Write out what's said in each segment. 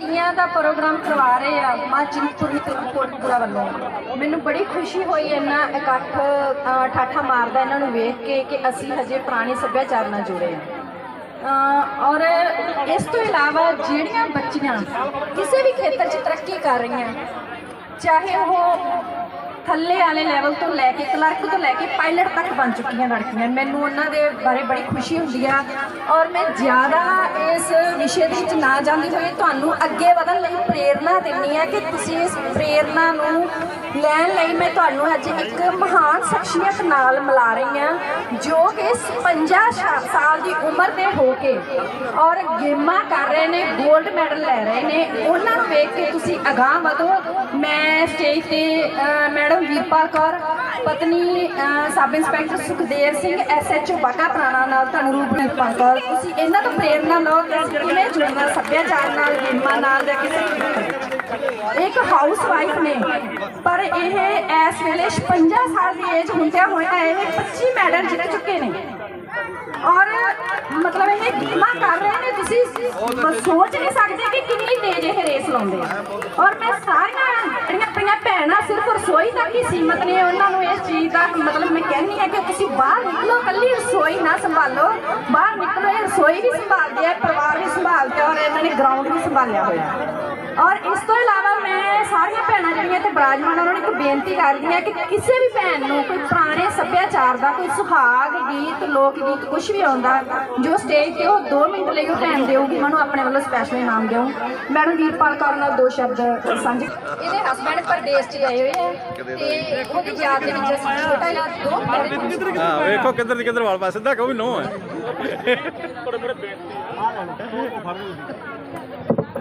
ਤੀਆਂ ਦਾ programme ਕਰਵਾ ਰਹੇ ਆ ਮਾਂ ਚਿੰਤਪੁਰਨੀ ਤੇ ਕੋਟਪੁਰਾ ਵੱਲੋਂ। ਮੈਨੂੰ ਬੜੀ ਖੁਸ਼ੀ ਹੋਈ ਇਹਨਾਂ ਇਕੱਠ ਠਾਠਾ ਮਾਰਦਾ ਇਹਨਾਂ ਨੂੰ ਵੇਖ ਕੇ ਕਿ ਅਸੀਂ ਹਜੇ ਪੁਰਾਣੇ ਸੱਭਿਆਚਾਰ ਨਾਲ ਜੁੜੇ ਆ ਔਰ ਇਸ ਤੋਂ ਇਲਾਵਾ ਜਿਹੜੀਆਂ ਬੱਚੀਆਂ ਕਿਸੇ ਵੀ ਖੇਤਰ 'ਚ ਤਰੱਕੀ ਕਰ ਰਹੀਆਂ, ਚਾਹੇ ਉਹ ਥੱਲੇ ਵਾਲੇ ਲੈਵਲ ਤੋਂ ਲੈ ਕੇ ਕਲਰਕ ਤੋਂ ਲੈ ਕੇ ਪਾਇਲਟ ਤੱਕ ਬਣ ਚੁੱਕੀਆਂ ਲੜਕੀਆਂ। ਮੈਨੂੰ ਉਹਨਾਂ ਦੇ ਬਾਰੇ ਬੜੀ ਖੁਸ਼ੀ ਹੁੰਦੀ ਆ ਔਰ ਮੈਂ ਜ਼ਿਆਦਾ ਇਸ ਵਿਸ਼ੇ ਦੇ ਵਿੱਚ ਨਾ ਜਾਂਦੀ ਹੋਈ ਤੁਹਾਨੂੰ ਅੱਗੇ ਵਧਣ ਲਈ ਪ੍ਰੇਰਣਾ ਦਿੰਨੀ ਆ ਕਿ ਤੁਸੀਂ ਇਸ ਪ੍ਰੇਰਣਾ ਨੂੰ ਲੈਣ ਲਈ ਮੈਂ ਤੁਹਾਨੂੰ ਅੱਜ ਇੱਕ ਮਹਾਨ ਸ਼ਖਸੀਅਤ ਨਾਲ ਮਿਲਾ ਰਹੀ ਹਾਂ ਜੋ ਕਿ 50 ਸ਼ਾ- ਸਾਲ ਦੀ ਉਮਰ ਦੇ ਹੋ ਕੇ ਔਰ ਗੇਮਾਂ ਕਰ ਰਹੇ ਨੇ 골ਡ ਮੈਡਲ ਲੈ ਰਹੇ ਨੇ। ਉਹਨਾਂ ਨੂੰ ਵੇਖ ਕੇ ਤੁਸੀਂ ਅਗਾਹ ਵਧੋ। ਮੈਂ ਸਟੇਜ ਤੇ ਅ, ਮੈਡਮ ਵੀਰਪਾਲ ਕੌਰ, ਪਤਨੀ sub inspector Sukhdev Singh SHO ਬਾਕਾ ਪ੍ਰਾਣਾ ਨਾਲ ਤੁਹਾਨੂੰ ਰੂਪ ਵੀਰਪਾਲ ਕੌਰ ਤੁਸੀਂ ਇਹਨਾਂ ਤੋਂ ਪ੍ਰੇਰਨਾ ਲਓ ਕਿ ਕਿਵੇਂ ਜੁੜਨਾ, ਸੱਭਿਆਚਾਰ ਨਾਲ, ਗੇਮਾਂ ਨਾਲ ਜਾਂ ਕਿਸੇ ਇੱਕ ਹਾਊਸ ਵਾਈਫ ਨੇ, ਪਰ ਇਹ ਇਸ ਵੇਲੇ 56 ਸਾਲ ਦੀ ਏਜ ਹੁੰਦਿਆਂ ਹੋਇਆ ਇਹ 25 ਮੈਡਲ ਜਿੱਤ ਚੁੱਕੇ ਨੇ। ਔਰ ਮਤਲਬ ਇਹ ਗੇਮਾਂ ਕਰ ਰਹੇ ਨੇ ਤੁਸੀਂ? ਸੋਚ ਨਹੀਂ ਸਕਦੇ ਕਿ ਤੇਜ਼ ਇਹ ਰੇਸ ਲਾਉਂਦੇ ਆ। ਔਰ ਮੈਂ ਸਾਰੀਆਂ ਜਿਹੜੀਆਂ ਆਪਣੀਆਂ ਭੈਣਾਂ ਸਿਰਫ ਰਸੋਈ ਤੱਕ ਹੀ ਸੀਮਤ ਨੇ, ਉਹਨਾਂ ਨੂੰ ਇਸ ਚੀਜ਼ ਦਾ ਮਤਲਬ ਮੈਂ ਕਹਿੰਦੀ ਹਾਂ ਕਿ ਤੁਸੀਂ ਬਾਹਰ ਨਿਕਲੋ ਕੱਲੀ ਰਸੋਈ ਨਾ ਸੰਭਾਲੋ। ਬਾਹਰ ਨਿਕਲੋ, ਇਹ ਰਸੋਈ ਵੀ ਸੰਭਾਲਦੇ ਆ ਪਰਿਵਾਰ ਵੀ ਸੰਭਾਲਦੇ ਔਰ ਇਹਨਾਂ ਨੇ ਗਰਾਊਂਡ ਵੀ ਸੰਭਾਲਿਆ ਹੋਇਆ। ਔਰ ਇਸ ਤੋਂ ਇਲਾਵਾ ਮੈਂ ਸਾਰੀਆਂ ਭੈਣਾਂ ਜਿਹੜੀਆਂ ਇੱਥੇ ਬਰਾਜਮਾਨ ਉਹਨਾਂ ਨੂੰ ਇੱਕ ਬੇਨਤੀ ਕਰਦੀ ਹਾਂ ਕਿ ਕਿਸੇ ਵੀ ਭੈਣ ਨੂੰ ਕੋਈ ਪੁਰਾਣੇ ਸੱਭਿਆਚਾਰ ਦਾ ਕੋਈ ਸੁਹਾਗ ਗੀਤ ਲੋਕ ਗੀਤ ਕੁਝ ਵੀ ਆਉਂਦਾ ਜੋ ਸਟੇਜ ਤੇ ਉਹ 2 ਮਿੰਟ ਲਈ ਉਹ ਭੈਣ ਦੇਊਗੀ ਉਹਨੂੰ ਆਪਣੇ ਵੱਲੋਂ ਸਪੈਸ਼ਲ ਇਨਾਮ ਦਿਓ ਮੈਡਮ ਵੀਰਪਾਲ ਕੌਰ ਨਾਲ ਦੋ ਸ਼ਬਦ ਸਾਂਝੇ। ਇਹਦੇ ਹਸਬੰਡ ਪ੍ਰਦੇਸ਼ 'ਚ ਗਏ ਹੋਏ ਆ ਤੇ ਉਹਦੀ ਯਾਦ ਦੇ ਵਿੱਚ ਅਸੀਂ ਛੋਟਾ ਜਿਹਾ ਦੋ ਹਾਂ ਵੇਖੋ ਕਿੱਧਰ ਦੀ ਕਿੱਧਰ ਵਾਲ ਪਾ ਸਿੱਧਾ ਕਹੋ ਵੀ ਨੋ ਹੈ। ਕਾਕਰਾ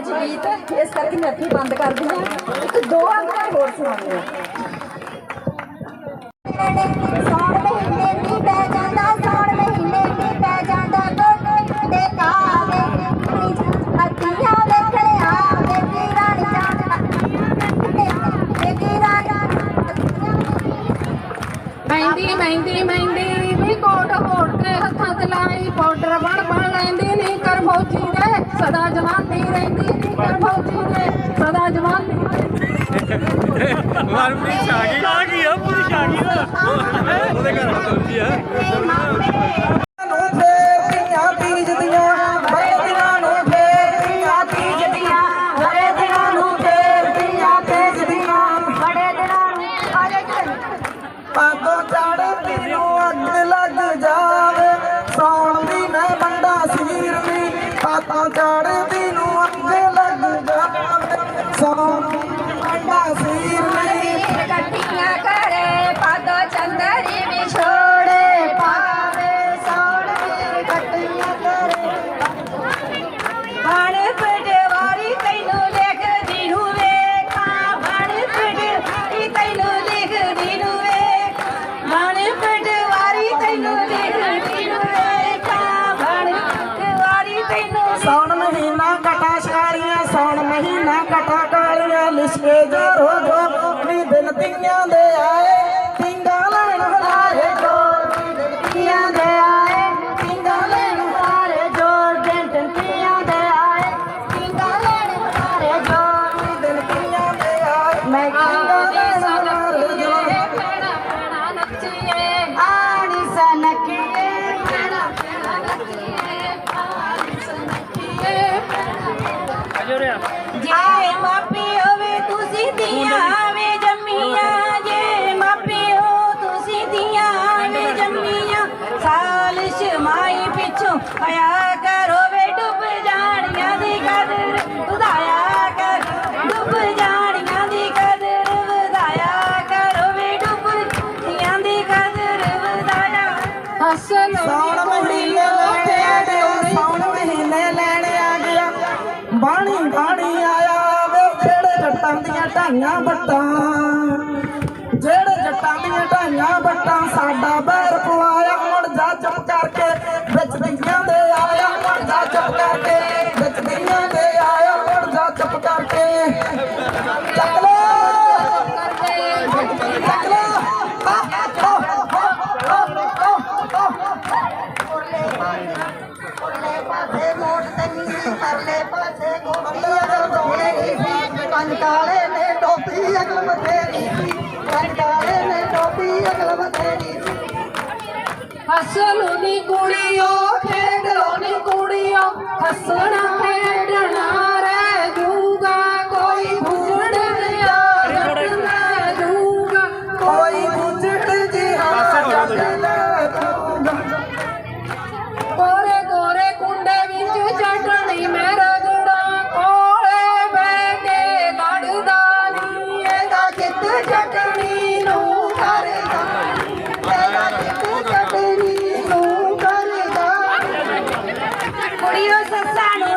ਬਹੁਤ ਲੰਬਾ ਜੀ ਗੀਤ ਹੈ ਇਸ ਕਰਕੇ ਮੈਂ ਇੱਥੇ ਬੰਦ ਕਰਦੀ ਹਾਂ। ਇੱਕ ਦੋ ਅੰਦਰ ਹੋਰ ਸੁਣਾਉਂਦੀ ਹਾਂ। ਸੌਣ ਮਹੀਨੇ ਮੀਂਹ ਪੈ ਜਾਂਦਾ ਸੌਣ ਮਹੀਨੇ ਮੀਂਹ ਪੈ ਜਾਂਦਾ ਗੋਡੇ ਦੇ ਕਾਵੇ ਅੱਖੀਆਂ ਵੇਖਣ ਆਵੇ ਵੀਰਾਂ ਜਾਂਦਾ ਵੀਰਾਂ ਮਹਿੰਦੀ ਮਹਿੰਦੀ ਮਹਿੰਦੀ। ਵੀ ਕੋਟ ਕੋਟ ਕੇ ਹੱਥਾਂ ਤੇ ਲਾਈ ਪਾਊਡਰ ਬਣ ਸਦਾ ਜਵਾਨੀ ਰਹਿੰਦੀ ਨੀ ਕਰ ਫੌਜੀ ਦੇ ਸਦਾ ਜਵਾਨੀ ਮਨਪ੍ਰੀਤ ਛਾ ਗਈ ਆ? ਗਈ ਆ? ਪੂਰੀ ਛਾ ਗਈ ਨਾ ਉਹਦੇ ਘਰ ਚਲਦੀ ਆ। ਦੀ ਬੰਦਾ ਮਹੀਨਾ ਕਾਲੀਆਂ ਲਿਸ਼ਕੇ ਜੋਰੋ ਜੋ ਨੀ ਦਿਨ ਤੀਆਂ ਦੇ ਆਏ। ਜੇ ਮਾਪੀ ਹੋਵੇ ਤੁਸੀਂ ਦੀਆਂ ਜੱਟਾਂ ਦੀਆਂ ਢਾਈਆਂ ਬੱਟਾਂ, ਜਿਹੜੇ ਜੱਟਾਂ ਦੀਆਂ ਢਾਈਆਂ ਬੱਟਾਂ ਸਾਡਾ ਬੈਰ ਪਵਾਇਆ ਮੁੜ ਜਾ ਚੁੱਪ ਕਰਕੇ ਵਿੱਚ ਦਈਆਂ ਦੇ ਆਇਆ, ਮੁੜ ਜਾ ਚੁੱਪ ਕਰਕੇ ਵਿੱਚ ਦਈਆਂ ਦੇ ਆਇਆ, ਮੁੜ ਜਾ ਚੁੱਪ ਕਰਕੇ। ਚੱਕ ਲੋ ਚੱਕ ਲੋ ਪਰਲੇ ਪਾਸੇ ਮੋੜ ਤੰਨੀ ਪਰਲੇ ਪਾਸੇ ਕਾਲੇ ਨੇ ਟੋਪੀ ਅਕਲ ਬਥੇਰੀ ਸੀ ਰੰਗ ਕਾਲੇ ਨੇ ਟੋਪੀ ਅਕਲ ਬਥੇਰੀ ਸੀ ਹੱਸ ਲੋ ਨੀ ਕੁੜੀਓ ਖੇਡ ਲੋ ਨੀ ਕੁੜੀਓ, ਹੱਸਣਾ Adiós, Susana.